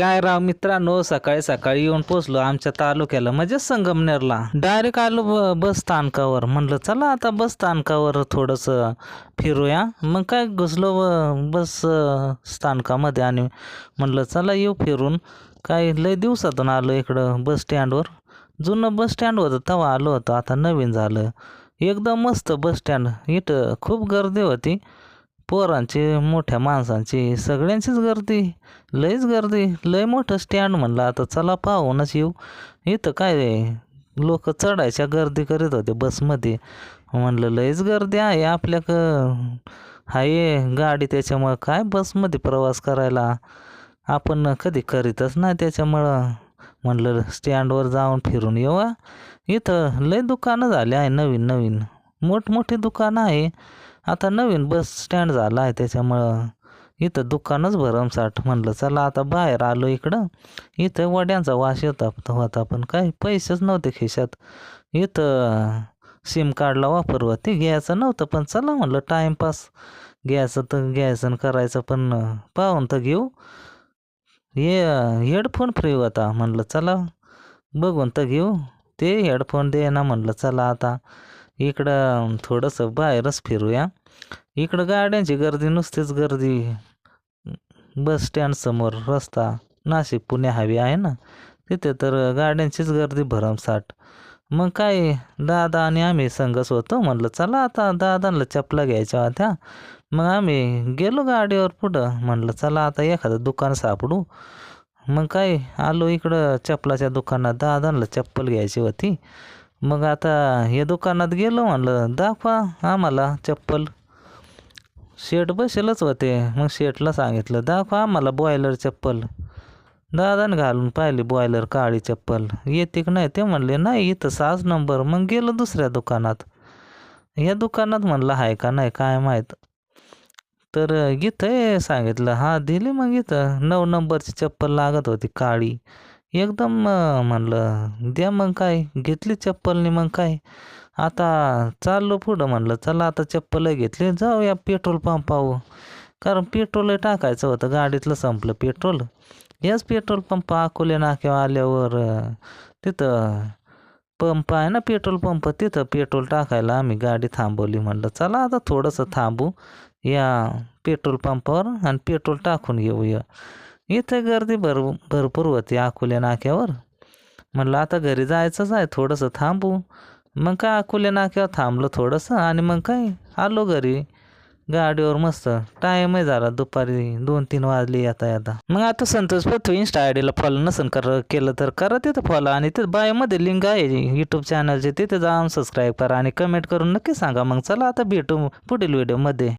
काय राव मित्रांनो सकाळी सकाळी येऊन पोचलो आमच्या तालुक्याला म्हणजे संगमनेरला. डायरेक्ट आलो बस स्थानकावर. म्हणलं चला आता बस स्थानकावर थोडंसं फिरूया. मग काय घुसलो बस स्थानकामध्ये आणि म्हणलं चला येऊ फिरून. काय लय दिवसातून आलो इकडं बस स्टँडवर. जुनं बस स्टँड होतं तेव्हा आलो होतो. आता नवीन झालं. एकदम मस्त बस स्टँड. इथं खूप गर्दी होती. पोरांची मोठ्या माणसांची सगळ्यांचीच गर्दी. लयच गर्दी. लय मोठं स्टँड म्हणलं आता. चला पाहूनच येऊ. इथं काय लोक चढायच्या गर्दी करीत होते बसमध्ये. म्हणलं लयच गर्दी आहे आपल्याक. आहे गाडी त्याच्यामुळं काय बसमध्ये प्रवास करायला? आपण कधी करीतच नाही त्याच्यामुळं. म्हणलं स्टँडवर जाऊन फिरून येऊ इथं लय दुकानं झाले आहे नवीन नवीन. मोठमोठी दुकानं आहे. आता नवीन बस स्टँड झाला आहे त्याच्यामुळं इथं दुकानच भरमसाठ म्हणलं. चला आता बाहेर आलो इकडं. इथं वड्यांचा वास येत होता पण काय पैसेच नव्हते खिशात. इथं सिम कार्डला वापर ते घ्यायचं नव्हतं पण चला म्हणलं टाईमपास घ्यायचं तर घ्यायचं करायचं पण पाहून तर घेऊ. हे हेडफोन फ्री होता म्हणलं चला बघून तर घेऊ. ते हेडफोन दे ना म्हणलं चला आता. इकडं थोडंसं बाहेरच फिरूया. इकडं गाड्यांची गर्दी नुसतीच गर्दी. बस स्टँडसमोर रस्ता नाशिक पुणे हवी आहे ना? तिथे तर गाड्यांचीच गर्दी भरमसाठ. मग काय दादा आणि आम्ही संघच होतो म्हणलं चला आता दादांना चपला घ्यायच्या होत्या. मग आम्ही गेलो गाडीवर पुढं म्हणलं चला आता एखादं दुकान सापडू. मग काय आलो इकडं चपलाच्या दुकानात दादांना चप्पल घ्यायची होती. मग आता हे दुकानात गेलो म्हणलं दाखवा आम्हाला चप्पल. शेट बसेलच होते. मग शेटला सांगितलं दाखवा आम्हाला बॉयलर चप्पल. दादाने घालून पाहिली बॉयलर काळी चप्पल. येते की नाही? ते म्हणले नाही इथं सहाच नंबर मग गेलो दुसऱ्या दुकानात. या दुकानात म्हणलं आहे का नाही काय माहीत? तर इथं सांगितलं. हा दिली मग इथं. नऊ नंबरची चप्पल लागत होती काळी. एकदम म्हणलं द्या मग काय घेतली चप्पलने मग काय? आता चाललो पुढं म्हणलं चला आता चप्पल घेतली जाऊया पेट्रोल पंपावर. कारण पेट्रोल टाकायचं होतं गाडीतलं संपलं पेट्रोल. याच पेट्रोल पंप अकोले नाक्यावर आल्यावर तिथं पंप आहे ना पेट्रोल पंप तिथं पेट्रोल टाकायला आम्ही गाडी थांबवली. म्हणलं चला आता थोडंसं थांबू या पेट्रोल पंपावर आणि पेट्रोल टाकून घेऊया इथं गर्दी भर भरपूर होती अकोले नाक्यावर. म्हणलं आता घरी जायचंच आहे थोडंसं थांबू. मग काय अकोले नाक्यावर थांबलो थोडंसं आणि मग काय आलो घरी. गाडीवर मस्त. टाईमही झाला दुपारी दोन तीन वाजले येता येता. मग आता संतोष पथू इंस्टा आय डीला फॉलो नसेल कर केलं तर करा तिथं फॉलो आणि ते बायोमध्ये लिंक आहे यूट्यूब चॅनलचे तिथे जाऊन सबस्क्राईब करा आणि कमेंट करून नक्की सांगा. मग चला आता भेटू पुढील व्हिडिओमध्ये